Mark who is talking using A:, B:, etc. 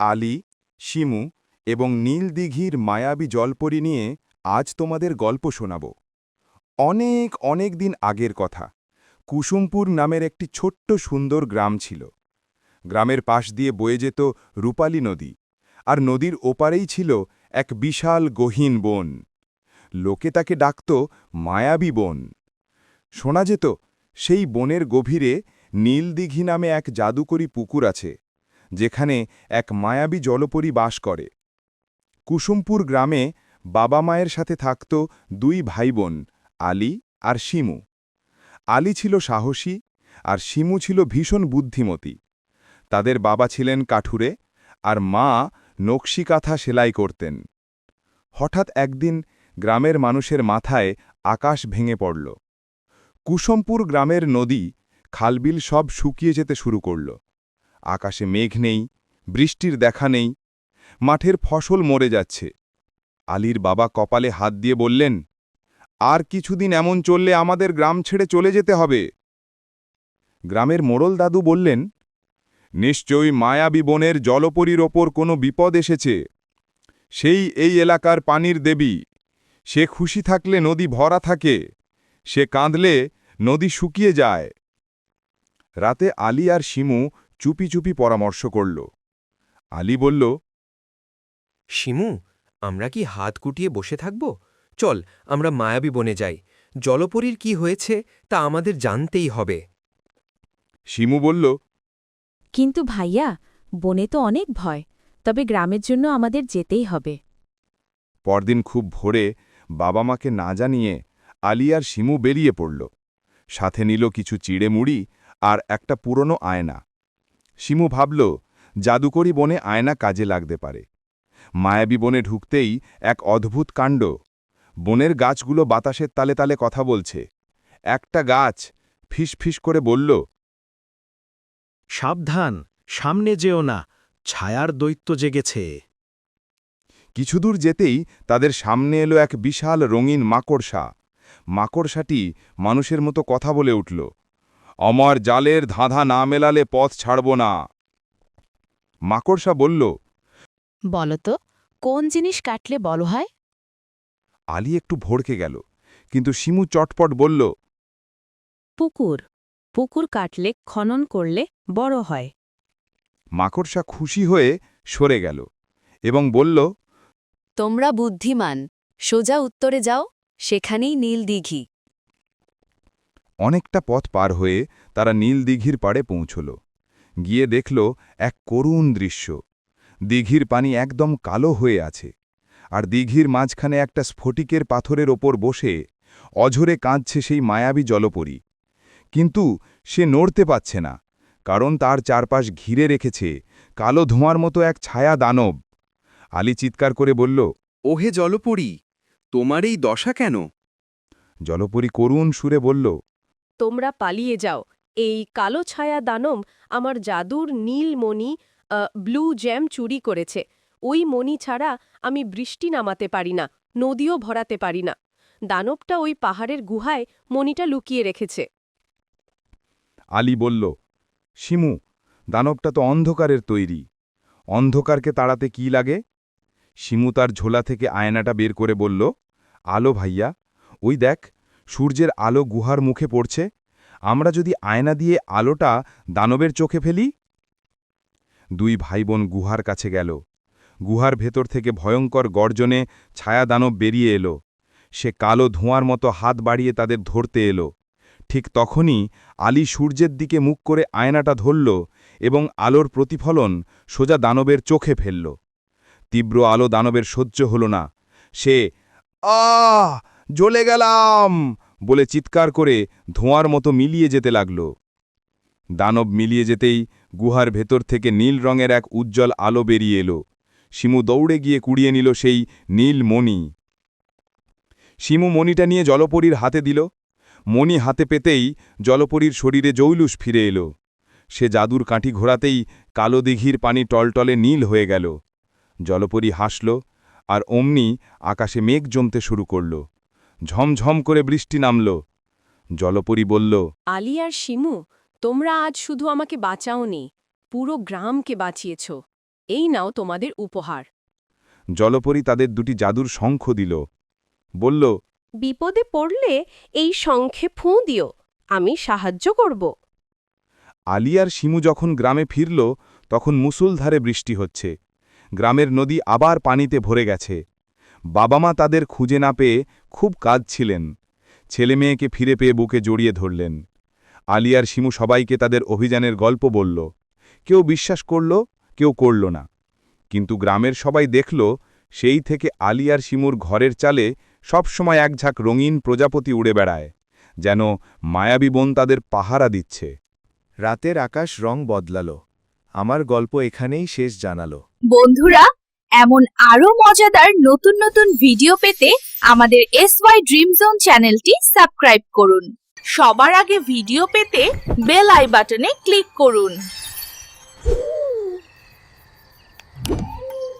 A: আলী, শিমু এবং নীল দিঘির মায়াবী জলপরি নিয়ে আজ তোমাদের গল্প শোনাব। অনেক অনেক দিন আগের কথা। কুসুমপুর নামের একটি ছোট্ট সুন্দর গ্রাম ছিল। গ্রামের পাশ দিয়ে বয়ে যেত রূপালী নদী আর নদীর ওপারেই ছিল এক বিশাল গহীন বন। লোকে তাকে ডাকত মায়াবী বন। শোনা যেত সেই বনের গভীরে নীলদিঘি নামে এক জাদুকরী পুকুর আছে। যেখানে এক মায়াবী জলপরী বাস করে। কুসুমপুর গ্রামে বাবা মায়ের সাথে থাকত দুই ভাইবোন, আলী আর শিমু। আলী ছিল সাহসী আর শিমু ছিল ভীষণ বুদ্ধিমতী। তাদের বাবা ছিলেন কাঠুরে আর মা নকশিকাথা সেলাই করতেন। হঠাৎ একদিন গ্রামের মানুষের মাথায় আকাশ ভেঙে পড়ল। কুসুমপুর গ্রামের নদী, খালবিল সব শুকিয়ে যেতে শুরু করল। আকাশে মেঘ নেই, বৃষ্টির দেখা নেই, মাঠের ফসল মরে যাচ্ছে। আলীর বাবা কপালে হাত দিয়ে বললেন, আর কিছুদিন এমন চললে আমাদের গ্রাম ছেড়ে চলে যেতে হবে। গ্রামের মোড়ল দাদু বললেন, নিশ্চয়ই মায়াবী বনের জলপরীর ওপর কোনো বিপদ এসেছে। সেই এই এলাকার পানির দেবী, সে খুশি থাকলে নদী ভরা থাকে, সে কাঁদলে নদী শুকিয়ে যায়। রাতে আলী আর শিমু চুপি চুপি পরামর্শ করল। আলী বলল
B: শিমু আমরা কি হাত কুটিয়ে বসে থাকব? চল আমরা মায়াবী বনে যাই। জলপরীর কি হয়েছে তা আমাদের জানতেই হবে।
A: শিমু বলল
C: কিন্তু ভাইয়া বনে তো অনেক ভয় তবে গ্রামের জন্য আমাদের যেতেই হবে।
A: পরদিন খুব ভোরে বাবা মাকে না জানিয়ে আলী আর শিমু বেরিয়ে পড়ল। সাথে নিল কিছু চিড়ে মুড়ি আর একটা পুরনো আয়না। শিমু ভাবল জাদুকরি বনে আয়না কাজে লাগতে পারে। মায়াবী বনে ঢুকতেই এক অদ্ভুত কাণ্ড। বনের গাছগুলো বাতাসের তালে তালে কথা বলছে। একটা গাছ ফিস ফিস করে বলল
D: সাবধান সামনে যেও না ছায়ার দৈত্য জেগেছে।
A: কিছুদূর যেতেই তাদের সামনে এলো এক বিশাল রঙিন মাকড়সা। মাকড়সাটি মানুষের মতো কথা বলে উঠল। অমর জালের ধাঁধা না মেলালে পথ ছাড়ব না। মাকড়সা বলল
C: বলো তো কোন জিনিস কাটলে বলো হয়?
A: আলী একটু ভড়কে গেল কিন্তু শিমু চটপট বলল
C: পুকুর পুকুর কাটলে খনন করলে বড় হয়।
A: মাকড়সা খুশি হয়ে সরে গেল এবং বলল
E: তোমরা বুদ্ধিমান সোজা উত্তরে যাও সেখানেই নীল দিঘি।
A: অনেকটা পথ পার হয়ে তারা নীল দিঘির পাড়ে পৌঁছল। গিয়ে দেখল এক করুণ দৃশ্য। দিঘির পানি একদম কালো হয়ে আছে আর দিঘির মাঝখানে একটা স্ফটিকের পাথরের ওপর বসে অঝরে কাঁদছে সেই মায়াবী জলপরী। কিন্তু সে নড়তে পাচ্ছে না কারণ তার চারপাশ ঘিরে রেখেছে কালো ধোঁয়ার মতো এক ছায়া দানব। আলী চিৎকার করে বলল
B: ওহে জলপরী তোমার এই দশা কেন?
A: জলপরী করুণ সুরে বলল
F: তোমরা পালিয়ে যাও। এই কালো ছায়া দানব আমার জাদুর নীল মণি ব্লু জ্যাম চুরি করেছে। ওই মণি ছাড়া আমি বৃষ্টি নামাতে পারি না, নদীও ভরাতে পারি না। দানবটা ওই পাহাড়ের গুহায় মণিটা লুকিয়ে রেখেছে।
A: আলী বলল, শিমু, দানবটা তো অন্ধকারের তৈরি। অন্ধকারকে তাড়াতে কি লাগে? শিমু তার ঝোলা থেকে আয়নাটা বের করে বলল, আলো ভাইয়া, ওই দেখ সূর্যের আলো গুহার মুখে পড়ছে, আমরা যদি আয়না দিয়ে আলোটা দানবের চোখে ফেলি? দুই ভাইবোন গুহার কাছে গেল। গুহার ভেতর থেকে ভয়ঙ্কর গর্জনে ছায়া দানব বেরিয়ে এলো। সে কালো ধোঁয়ার মতো হাত বাড়িয়ে তাদের ধরতে এলো। ঠিক তখনই আলী সূর্যের দিকে মুখ করে আয়নাটা ধরল এবং আলোর প্রতিফলন সোজা দানবের চোখে ফেলল। তীব্র আলো দানবের সহ্য হল না। সে, আহ, জ্বলে গেলাম! বলে চিৎকার করে ধোঁয়ার মতো মিলিয়ে যেতে লাগল। দানব মিলিয়ে যেতেই গুহার ভেতর থেকে নীল রঙের এক উজ্জ্বল আলো বেরিয়ে এলো। শিমু দৌড়ে গিয়ে কুড়িয়ে নিল সেই নীল মণি। শিমু মণিটা নিয়ে জলপরীর হাতে দিল। মণি হাতে পেতেই জলপরীর শরীরে জৌলুস ফিরে এলো। সে জাদুর কাঠি ঘোরাতেই কালো দিঘির পানি টলটলে নীল হয়ে গেল। জলপরী হাসল আর অমনি আকাশে মেঘ জমতে শুরু করল। ঝমঝম করে বৃষ্টি নামল। জলপরি বলল
F: আলী আর শিমু তোমরা আজ শুধু আমাকে বাঁচাওনি পুরো গ্রামকে বাঁচিয়েছ। এই নাও তোমাদের উপহার।
A: জলপরি তাদের দুটি জাদুর শঙ্খ দিল। বলল
F: বিপদে পড়লে এই শঙ্খে ফুঁ দিও আমি সাহায্য করব।
A: আলী আর শিমু যখন গ্রামে ফিরল তখন মুসুলধারে বৃষ্টি হচ্ছে। গ্রামের নদী আবার পানিতে ভরে গেছে। বাবা মা তাদের খুঁজে না পেয়ে খুব কাঁদছিলেন। ছেলে মেয়েকে ফিরে পেয়ে বুকে জড়িয়ে ধরলেন। আলী আর শিমু সবাইকে তাদের অভিযানের গল্প বলল। কেউ বিশ্বাস করল কেউ করল না। কিন্তু গ্রামের সবাই দেখল সেই থেকে আলী আর শিমুর ঘরের চালে সবসময় এক ঝাঁক রঙিন প্রজাপতি উড়ে বেড়ায় যেন মায়াবী বোন তাদের পাহারা দিচ্ছে।
G: রাতের আকাশ রং বদলালো। আমার গল্প এখানেই শেষ জানালো।
H: বন্ধুরা এমন আরও মজাদার নতুন নতুন ভিডিও পেতে আমাদের এস ওয়াই ড্রিম জোন চ্যানেলটি সাবস্ক্রাইব করুন। সবার আগে ভিডিও পেতে বেল আই বাটনে ক্লিক করুন।